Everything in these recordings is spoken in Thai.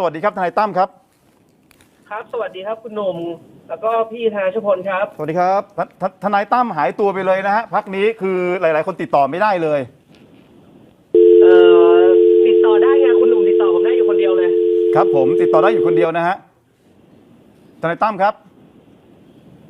สวัสดีครับทนายตั้มครับ ครับ สวัสดีครับคุณหนุ่มแล้วก็พี่ธนาชพลครับ สวัสดีครับทททนายตั้มหายตัวไปเลยนะฮะพักนี้คือหลาย ๆ คนติดต่อไม่ได้เลย เอ่อติดต่อได้ไงคุณหนุ่มติดต่อผมได้อยู่คนเดียวเลย ครับ ผมติดต่อได้อยู่คนเดียวนะฮะทนายตั้มครับ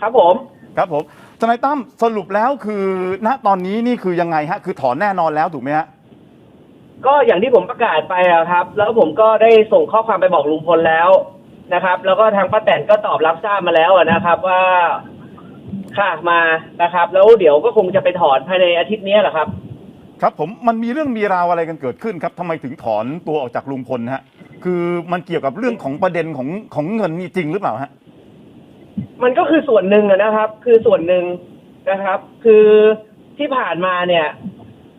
ครับผมครับผมทนายตั้มสรุปแล้วคือณตอนนี้นี่คือยังไงฮะ คือถอนแน่นอนแล้วถูกไหมฮะ ก็อย่างที่ผมประกาศไปอะครับ แล้วผมก็ได้ส่งข้อความไปบอกลุงพลแล้วนะครับ แล้วก็ทางป้าแตนก็ตอบรับทราบมาแล้วอะนะครับ ว่าค่ะมานะครับ แล้วเดี๋ยวก็คงจะไปถอนภายในอาทิตย์นี้แหละครับ ครับผมมันมีเรื่องมีราวอะไรกันเกิดขึ้นครับทำไมถึงถอนตัวออกจากลุงพลฮะคือมันเกี่ยวกับเรื่องของประเด็นของของเงินนี่จริงหรือเปล่าฮะ มันก็คือส่วนหนึ่งอะนะครับ คือส่วนหนึ่งนะครับ คือที่ผ่านมาเนี่ย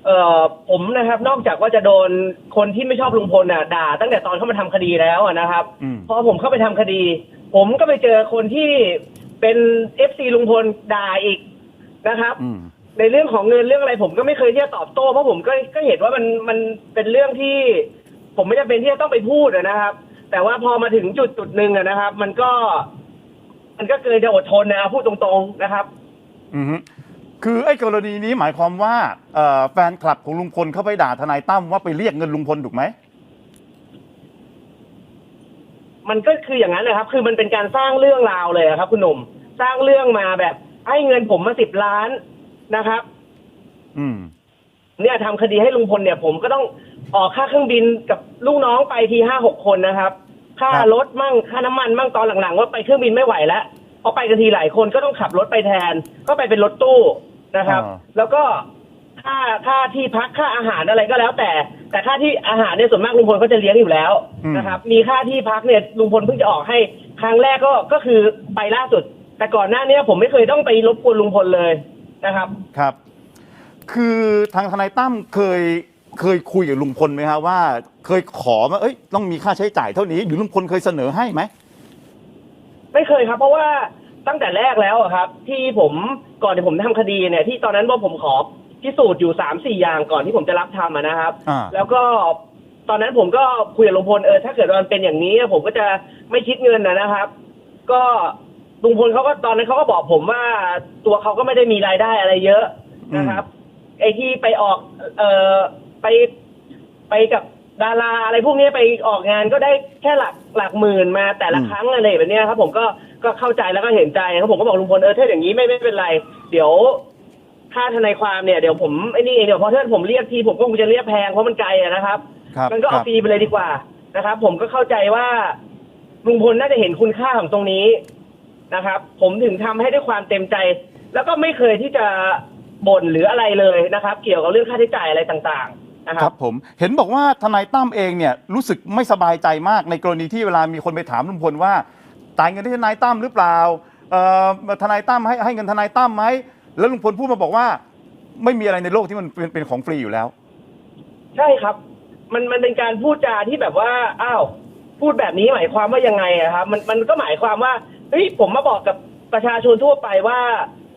เอ่อผมนะครับนอกจากว่าจะโดนคนที่ไม่ชอบลุงพลน่ะด่า ตั้งแต่ตอนเข้ามาทำคดีแล้วอะนะครับอืม พอผมเข้าไปทำคดี ผมก็ไปเจอคนที่เป็นเอฟซีลุงพลด่าอีกนะครับ อืม ในเรื่องของเงินเรื่องอะไรผมก็ไม่เคยที่จะตอบโต้เพราะผมก็ก็เห็นว่ามันมันเป็นเรื่องที่ ผมไม่จำเป็นที่จะต้องไปพูดอะนะครับ แต่ว่าพอมาถึงจุดจุดหนึ่งอะนะครับ มันก็ มันก็เกินจะอดทนนะพูดตรงๆนะครับ อือฮึ คือไอ้กรณีนี้หมายความว่าเอ่อแฟนคลับของลุงพลเข้าไปด่าทนายตั้มว่าไปเรียกเงินลุงพลถูกไหม มันก็คืออย่างนั้นนะครับ คือมันเป็นการสร้างเรื่องราวเลยอะครับ คุณหนุ่มสร้างเรื่องมาแบบให้เงินผมมาสิบล้านนะครับ อืม เนี่ยทำคดีให้ลุงพลเนี่ยผมก็ต้องออกค่าเครื่องบินกับลูกน้องไปทีห้าหกคนนะครับ ค่ารถมั่งค่าน้ำมันมั่งตอนหลังๆว่าไปเครื่องบินไม่ไหวแล้วเพราะไปกันทีหลายคนก็ต้องขับรถไปแทน ก็ไปเป็นรถตู้ นะครับ อ่า แล้วก็ค่าค่าที่พักค่าอาหารอะไรก็แล้วแต่ แต่ค่าที่อาหารเนี่ยส่วนมากลุงพลเขาจะเลี้ยงอยู่แล้วนะครับ มีค่าที่พักเนี่ยลุงพลเพิ่งจะออกให้ครั้งแรกก็ก็คือไปล่าสุด แต่ก่อนหน้าเนี้ยผมไม่เคยต้องไปรบกวนลุงพลเลยนะครับ ครับ คือทางทนายตั้มเคยเคยคุยกับลุงพลไหมครับว่า เคยขอว่าเอ้ยต้องมีค่าใช้จ่ายเท่านี้หรือลุงพลเคยเสนอให้ไหม ไม่เคยครับ เพราะว่า ตั้งแต่แรกแล้วอะครับ ที่ผมก่อนที่ผมทำคดีเนี่ย ที่ตอนนั้นว่าผมขอพิสูจน์อยู่สามสี่อย่างก่อนที่ผมจะรับทำอะนะครับ อ่า แล้วก็ตอนนั้นผมก็คุยกับลุงพลเออถ้าเกิดว่ามันเป็นอย่างนี้ ผมก็จะไม่คิดเงินนะนะครับ ก็ลุงพลเขาก็ตอนนั้นเขาก็บอกผมว่าตัวเขาก็ไม่ได้มีรายได้อะไรเยอะนะครับ ไอ้ที่ไปออกเอ่อไปไปกับดาราอะไรพวกนี้ไปออกงานก็ได้แค่หลักหลักหมื่นมาแต่ละอืมครั้งอะไรแบบเนี้ยครับ ผมก็ ก็เข้าใจแล้วก็เห็นใจครับผมก็บอกลุงพลเออถ้าอย่างนี้ไม่ไม่เป็นไร เดี๋ยวค่าทนายความเนี่ยเดี๋ยวผมไอ้นี่เองเดี๋ยวพอถ้าผมเรียกทีผมก็คงจะเรียกแพงเพราะมันไกลอะนะครับ ครับมันก็คเอารับ ฟรีไปเลยดีกว่านะครับ ผมก็เข้าใจว่าลุงพลน่าจะเห็นคุณค่าของตรงนี้นะครับ ผมถึงทำให้ด้วยความเต็มใจ แล้วก็ไม่เคยที่จะบ่นหรืออะไรเลยนะครับ เกี่ยวกับเรื่องค่าใช้จ่ายอะไรต่างๆนะคครัรับ บผมเห็นบอกว่าทนายตั้มเองเนี่ยรู้สึกไม่สบายใจมากในกรณีที่เวลามีคนไปถามลุงพลว่า จ่ายเงินที่ทนายตั้มหรือเปล่าเอ่อทนายตั้มให้ให้เงินทนายตั้มไหมแล้วลุงพลพูดมาบอกว่า ไม่มีอะไรในโลกที่มันเป็นเป็นของฟรีอยู่แล้ว ใช่ครับ มันมันเป็นการพูดจาที่แบบว่าอ้าวพูดแบบนี้หมายความว่ายังไงอะครับ มันมันก็หมายความว่าเฮ้ยผมมาบอกกับประชาชนทั่วไปว่า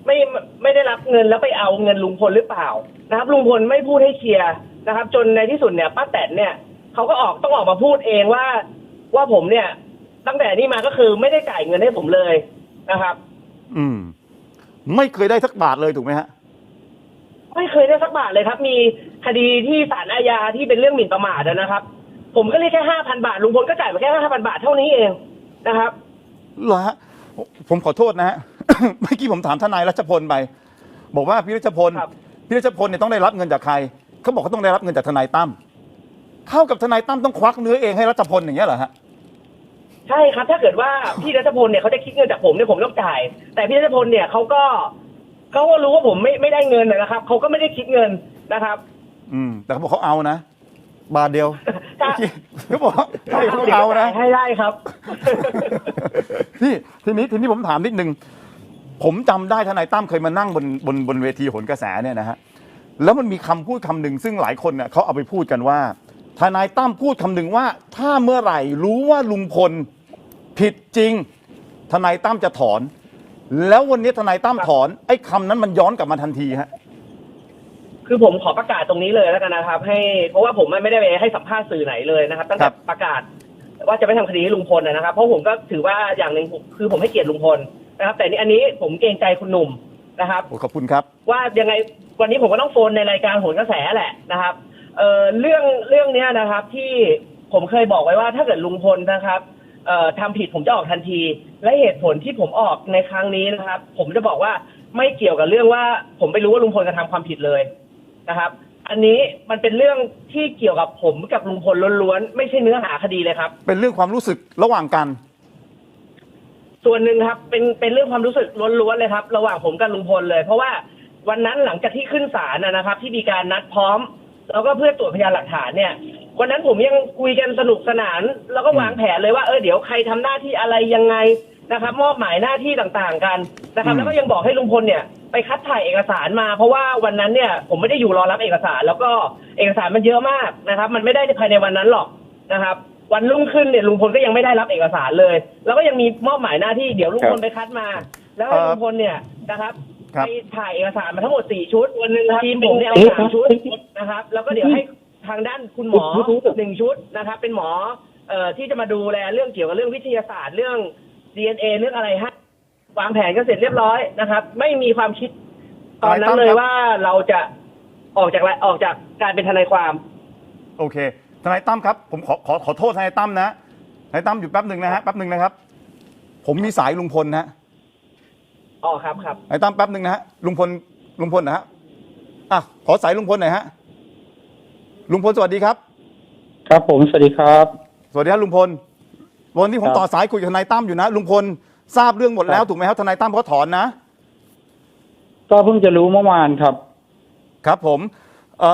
ไม่ไม่ได้รับเงินแล้วไปเอาเงินลุงพลหรือเปล่านะครับลุงพลไม่พูดให้เคลียร์นะครับ จนในที่สุดเนี่ยป้าแตนเนี่ยเขาก็ออกต้องออกมาพูดเองว่าว่าผมเนี่ย ตั้งแต่นี้มาก็คือไม่ได้จ่ายเงินให้ผมเลยนะครับ อืม ไม่เคยได้สักบาทเลยถูกไหมฮะ ไม่เคยได้สักบาทเลยครับ มีคดีที่ศาลอาญาที่เป็นเรื่องหมิ่นประมาทอะนะครับ ผมก็เรียกแค่ห้าพันบาทลุงพลก็จ่ายมาแค่ห้าพันบาทเท่านี้เองนะครับเหรอฮะผมขอโทษนะฮะ เมื่อกี้ผมถามทนายรัชพลไป บอกว่าพี่รัชพลครับพี่รัชพลเนี่ยต้องได้รับเงินจากใครเขาบอกเขาต้องได้รับเงินจากทนายตั้มเท่ากับทนายตั้มต้องควักเนื้อเองให้รัชพลอย่างเงี้ยเหรอฮะ ใช่ครับ ถ้าเกิดว่าพี่รัชพลเนี่ยเขาจะคิดเงินจากผมเนี่ยผมต้องจ่าย แต่พี่รัชพลเนี่ยเขาก็เขาก็รู้ว่าผมไม่ไม่ได้เงินนะครับเขาก็ไม่ได้คิดเงินนะครับ อืม แต่เขาบอกเขาเอานะ บาทเดียวถ้าเขาบอกให้เขาเอานะ ให้ได้ครับ นี่ทีนี้ทีนี้ผมถามนิดนึง ผมจำได้ทนายตั้มเคยมานั่งบนบนบนเวทีโหนกระแสเนี่ยนะฮะแล้วมันมีคำพูดคำหนึ่งซึ่งหลายคนเนี่ยเขาเอาไปพูดกันว่า ทนายตั้มพูดคำหนึ่งว่า ถ้าเมื่อไหร่รู้ว่าลุงพล ผิดจริง ทนายตั้มจะถอน แล้ววันนี้ทนายตั้มถอน ไอ้คำนั้นมันย้อนกลับมาทันทีฮะ คือผมขอประกาศตรงนี้เลยแล้วกันนะครับ ให้เพราะว่าผมไม่ได้ไปให้สัมภาษณ์สื่อไหนเลยนะครับตั้งแต่ครับประกาศว่าจะไม่ทำคดีให้ลุงพลนะนะครับ เพราะผมก็ถือว่าอย่างหนึ่งผมคือผมให้เกียรติลุงพลนะครับ แต่นี่อันนี้ผมเกรงใจคุณหนุ่มนะครับโอ้ขอบคุณครับ ว่ายังไงวันนี้ผมก็ต้องโฟนในรายการโหนกระแสแหละนะครับเอ่อเรื่องเรื่องเนี้ยนะครับที่ผมเคยบอกไว้ว่าถ้าเกิดลุงพลนะครับ เอ่อทำผิดผมจะออกทันที และเหตุผลที่ผมออกในครั้งนี้นะครับ ผมจะบอกว่าไม่เกี่ยวกับเรื่องว่า ผมไม่รู้ว่าลุงพลกระทำความผิดเลยนะครับ อันนี้มันเป็นเรื่องที่เกี่ยวกับผมกับลุงพลล้วนๆไม่ใช่เนื้อหาคดีเลยครับ เป็นเรื่องความรู้สึกระหว่างกัน ส่วนหนึ่งครับเป็นเป็นเรื่องความรู้สึกล้วนๆเลยครับ ระหว่างผมกับลุงพลเลย เพราะว่าวันนั้นหลังจากที่ขึ้นศาลนะนะครับ ที่มีการนัดพร้อม แล้วก็เพื่อตรวจพยานหลักฐานเนี่ย วันนั้นผมยังคุยกันสนุกสนาน แล้วก็วางแผนเลยว่าเออเดี๋ยวใครทำหน้าที่อะไรยังไงนะครับ มอบหมายหน้าที่ต่างๆกันนะครับอืมแล้วก็ยังบอกให้ลุงพลเนี่ยไปคัดถ่ายเอกสารมา เพราะว่าวันนั้นเนี่ยผมไม่ได้อยู่รอรับเอกสาร แล้วก็เอกสารมันเยอะมากนะครับ มันไม่ได้ภายในวันนั้นหรอกนะครับ วันรุ่งขึ้นเนี่ยลุงพลก็ยังไม่ได้รับเอกสารเลย แล้วก็ยังมีมอบหมายหน้าที่เดี๋ยวลุงพลไปคัดมา แล้วให้ลุงพลเนี่ยนะครับครับไปถ่ายเอกสารมาทั้งหมดสี่ชุดวันหนึ่งครับทีมผมเนี่ยเอาเอ๊ะสามชุดนะครับ แล้วก็เดี๋ยวให้ ทางด้านคุณหมอหนึ่งชุดนะครับ เป็นหมอเอ่อที่จะมาดูแลเรื่องเกี่ยวกับเรื่องวิทยาศาสตร์เรื่อง DNA เรื่องอะไรฮะวางแผนกันเสร็จเรียบร้อยนะครับ ไม่มีความคิดตอนนั้นเลยว่าเราจะออกจากละออกจากการเป็นทนายความ โอเคทนายตั้มครับผมขอขอขอโทษทนายตั้มนะทนายตั้มอยู่แป๊บหนึ่งนะฮะแป๊บหนึ่งนะครับ ผมมีสายลุงพลนะฮะอ๋อครับครับทนายตั้มแป๊บหนึ่งนะฮะลุงพลลุงพลนะฮะอะขอสายลุงพลหน่อยฮะ ลุงพลสวัสดีครับ ครับผมสวัสดีครับ สวัสดีครับลุงพล วันนี้ผมครับต่อสายคุยกับทนายตั้มอยู่นะลุงพลทราบเรื่องหมดแล้วครับถูกไหมครับทนายตั้มเขาถอนนะ ก็เพิ่งจะรู้เมื่อวานครับ ครับผมเอ่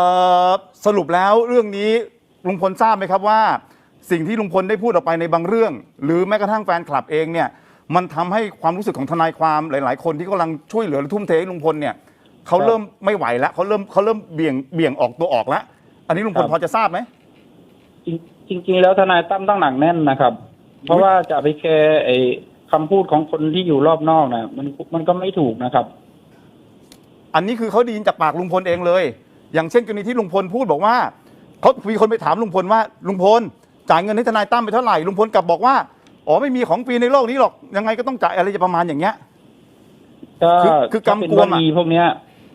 อสรุปแล้วเรื่องนี้ลุงพลทราบไหมครับว่า สิ่งที่ลุงพลได้พูดออกไปในบางเรื่อง หรือแม้กระทั่งแฟนคลับเองเนี่ย มันทำให้ความรู้สึกของทนายความหลาย ๆ คนที่กำลังช่วยเหลือและทุ่มเทให้ลุงพลเนี่ยเขาครับเริ่มไม่ไหวแล้วเขาเริ่มเขาเริ่มเบี่ยงเบี่ยงออกตัวออกแล้ว อันนี้ลุงพลครับพอจะทราบไหมจริงจริง ๆ แล้วทนายตั้มต้องหนักแน่นนะครับ เพราะว่าจะไปแคร์ไอ้คำพูดของคนที่อยู่รอบนอกนะมันมันก็ไม่ถูกนะครับ อันนี้คือเขาไดีนจากปากลุงพลเองเลย อย่างเช่นกรณีที่ลุงพลพูดบอกว่าเขามีคนไปถามลุงพลว่าลุงพลจ่ายเงินให้ทนายตั้มไปเท่าไหร่ลุงพลกลับบอกว่าอ๋อไม่มีของฟรีในโลกนี้หรอกยังไงก็ต้องจ่ายอะไรจะประมาณอย่างเงี้ยก็คือคือกำกวมเป็นวอะลีพวกเนี้ย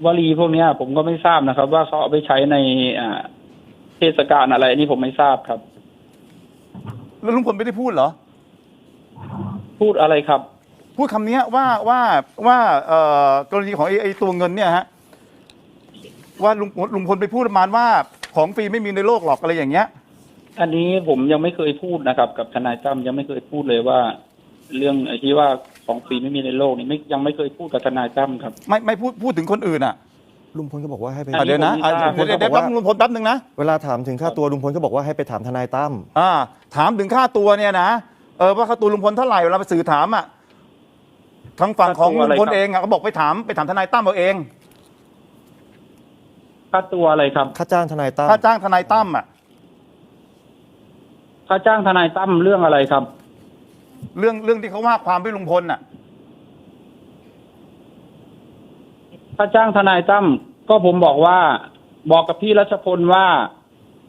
วลีพวกเนี้ย ผมก็ไม่ทราบนะครับ ว่าเขาเอาไปใช้ในอ่า เทศกาลอะไรอันนี่ผมไม่ทราบครับ แล้วลุงพลไม่ได้พูดเหรอ พูดอะไรครับ พูดคำเนี้ยว่าว่าว่าเอ่อกรณีของไอ้ไอ้ตัวเงินเนี่ยฮะว่าลุงลุงพลไปพูดประมาณว่าของฟรีไม่มีในโลกหรอกอะไรอย่างเงี้ย อันนี้ผมยังไม่เคยพูดนะครับ กับทนายตั้มยังไม่เคยพูดเลยว่า เรื่องไอ้ที่ว่าของฟรีไม่มีในโลกนี่ไม่ยังไม่เคยพูดกับทนายตั้มครับ ไม่ไม่พูดพูดถึงคนอื่นอะ ลุงพลก็บอกว่าให้ไปอัอะนนี้เดี๋ยวนะผมไม่อะทราบเดี๋ยวเดี๋ยวเดี๋ยวผมแป๊บว่านึงลุงพลแป๊บนึงนะ เวลาถามถึงค่าตัวลุงพลก็บอกว่าให้ไปถามทนายตั้ม อ่าถามถึงค่าตัวเนี่ยนะเออว่าค่าตัวลุงพลเท่าไหร่เวลาไปสื่อถามอะทางฝั่งของค่าตัวลุอะไรงพลครับ เองอะเขาบอกไปถามไปถามทนายตั้มเอาเองค่าตัวอะไรครับ ค่าจ้างทนายตั้ม ถ้าจ้างทนายตั้มอะค่าจ้างทนายตั้มเรื่องอะไรครับ เรื่องเรื่องที่เขาว่าความด้วยลุงพลอะ ค่าจ้างทนายตั้มก็ผมบอกว่าบอกกับพี่รัชพลว่า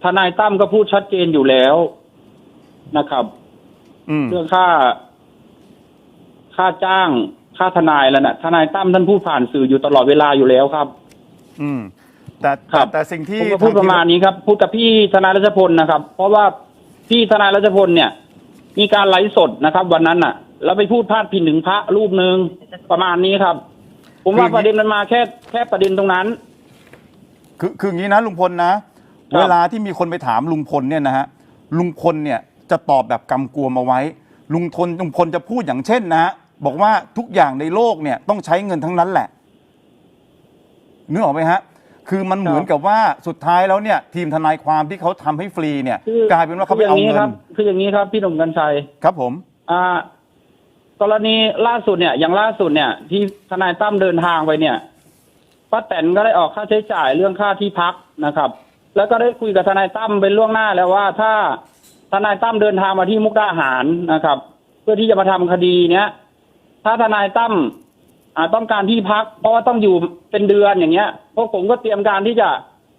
ทนายตั้มก็พูดชัดเจนอยู่แล้วนะครับอืมเรื่องค่า ค่าจ้างค่าทนายแล้วนะทนายตั้มท่านพูดผ่านสื่ออยู่ตลอดเวลาอยู่แล้วครับ อืม แต่ครัแต่บแต่สิ่งที่ผมก็พูดประมาณนี้ครับ พูดกับพี่ทนายรัชพลนะครับ เพราะว่าพี่ทนายรัชพลเนี่ย มีการไลฟ์สดนะครับ วันนั้นน่ะ แล้วไปพูดพาดพิงถึงพระรูปหนึ่งประมาณนี้ครับ ผมว่าประเด็นมันมาแค่แค่ประเด็นตรงนั้น คือคืออย่างนี้นะลุงพลนะครับเวลาที่มีคนไปถามลุงพลเนี่ยนะฮะลุงพลเนี่ยจะตอบแบบกำกวมเอาไว้ ลุงพลลุงพลจะพูดอย่างเช่นนะฮะบอกว่าทุกอย่างในโลกเนี่ยต้องใช้เงินทั้งนั้นแหละนึกออกไหมฮะ คือมันเหมือนกับว่าสุดท้ายแล้วเนี่ย ทีมทนายความที่เขาทำให้ฟรีเนี่ยคือกลายเป็นว่าเขาไปเอาคืย่เงิครันคืออย่างนี้ครับ พี่หนุ่มกัญชัยครับผม อ่า กรณีล่าสุดเนี่ยอย่างล่าสุดเนี่ย ที่ทนายตั้มเดินทางไปเนี่ยป้าแตนก็ได้ออกค่าใช้จ่ายเรื่องค่าที่พักนะครับ แล้วก็ได้คุยกับทนายตั้มเป็นล่วงหน้าแล้วว่าถ้าทนายตั้มเดินทางมาที่มุกดาหารนะครับ เพื่อที่จะมาทำคดีเนี้ยถ้าทนายตั้มอ่าต้องการที่พัก เพราะว่าต้องอยู่เป็นเดือนอย่างเงี้ยพวกผมก็เตรียมการที่จะ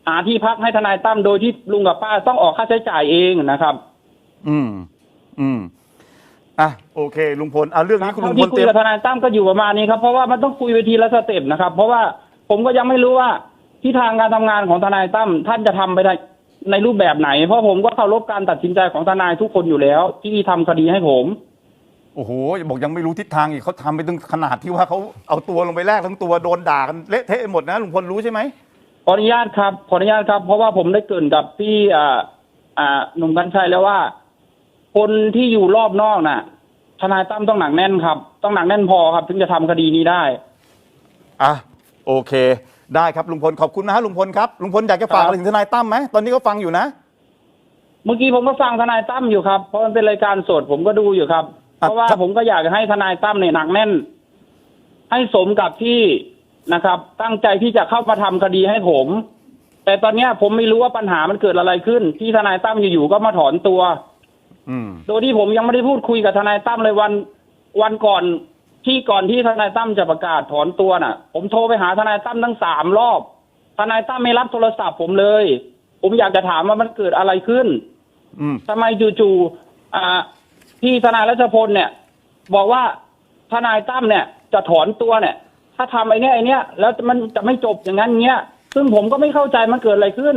หาที่พักให้ทนายตั้มโดยที่ลุงกับป้าต้องออกค่าใช้จ่ายเองนะครับ อืม อืม อะโอเค ลุงพลเอาเรื่องนี้คุณลุเท่างพที่ลคุเตยรียมกับทนายตั้มก็อยู่ประมาณนี้ครับเพราะว่ามันต้องคุยไปทีละสเต็ปนะครับ เพราะว่าผมก็ยังไม่รู้ว่าที่ทางการทำงานของทนายตั้มท่านจะทำไปในในรูปแบบไหน เพราะผมก็เคารพการตัดสินใจของทนายทุกคนอยู่แล้ว ที่ทำคดีให้ผม โอ้โหบอกยังไม่รู้ทิศทางอีกเขาทำไปถึงขนาดที่ว่าเขาเอาตัวลงไปแลกทั้งตัวโดนด่ากันเละเทะหมดนะลุงพลรู้ใช่ไหมขออนุญาตครับขออนุญาตครับ เพราะว่าผมได้เกรินกับพี่อ่าอ่าหนุ่มกัญชัยแล้วว่า คนที่อยู่รอบนอกน่ะ ทนายตั้มต้องหนักแน่นครับ ต้องหนักแน่นพอครับ ถึงจะทำคดีนี้ได้ อะโอเค ได้ครับลุงพลขอบคุณนะฮะลุงพลครับลุงพลอยากจะฝากครับอะไรถึงทนายตั้มไหมตอนนี้ก็ฟังอยู่นะ เมื่อกี้ผมก็ฟังทนายตั้มอยู่ครับ เพราะมันเป็นรายการสดผมก็ดูอยู่ครับอะเพราะว่าครับ ผมก็อยากจะให้ทนายตั้มเนี่ยหนักแน่น ให้สมกับที่นะครับ ตั้งใจที่จะเข้ามาทำคดีให้ผม แต่ตอนเนี้ยผมไม่รู้ว่าปัญหามันเกิดอะไรขึ้น ที่ทนายตั้มอยู่ๆก็มาถอนตัวอืม โดยที่ผมยังไม่ได้พูดคุยกับทนายตั้มเลยวันวันก่อนที่ก่อนที่ทนายตั้มจะประกาศถอนตัวน่ะ ผมโทรไปหาทนายตั้มทั้งสามรอบ ทนายตั้มไม่รับโทรศัพท์ผมเลย ผมอยากจะถามว่ามันเกิดอะไรขึ้นอืมทำไมจู่ๆอ่าพี่ทนายรัชพลเนี่ย บอกว่าทนายตั้มเนี่ย จะถอนตัวเนี่ย ถ้าทำไอ้เนี้ยไอ้เนี้ยแล้วมันจะไม่จบอย่างนั้นเงี้ย ซึ่งผมก็ไม่เข้าใจมันเกิดอะไรขึ้น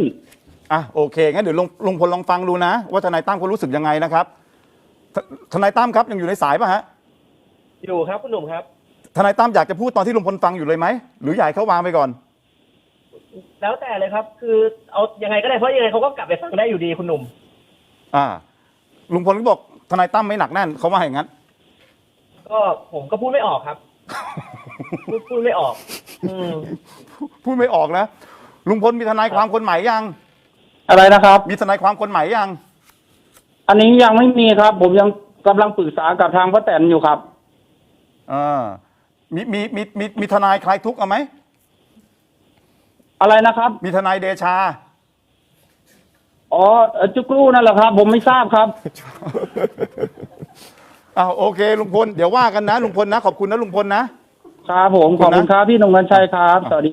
อะโอเคงั้นเดี๋ยวลุงลุงพลลองฟังดูนะ ว่าทนายตั้มเขารู้สึกยังไงนะครับททนายตั้มครับยังอยู่ในสายป่ะฮะอยู่ครับคุณหนุ่มครับ ทนายตั้มอยากจะพูดตอนที่ลุงพลฟังอยู่เลยไหมหรืออยากให้เขาวางไปก่อน แล้วแต่เลยครับ คือเอายังไงก็ได้เพราะยังไงเขาก็กลับไปฟังได้อยู่ดีคุณหนุ่ม อ่า ลุงพลก็บอกทนายตั้มไม่หนักแน่นเขาว่าอย่างนั้น ก็ผมก็พูดไม่ออกครับ พูดพูดไม่ออก อืม พูดไม่ออกนะลุงพลมีทนายความคนใหม่ยัง อะไรนะครับ มีทนายความคนใหม่ยัง อันนี้ยังไม่มีครับ ผมยังกำลังปรึกษากับทางป้าแตนอยู่ครับอ่ามีมีมีมีมีทนายคลายทุกข์เอาไหม อะไรนะครับมีทนายเดชา อ๋อเอ่อจุกรูนั่นแหละครับ ผมไม่ทราบครับ อ้าวโอเคลุงพล เดี๋ยวว่ากันนะลุงพลนะ ขอบคุณนะลุงพลนะ ครับผมขอบคุณครับพี่หนุ่มกัญชัยครับสวัสดี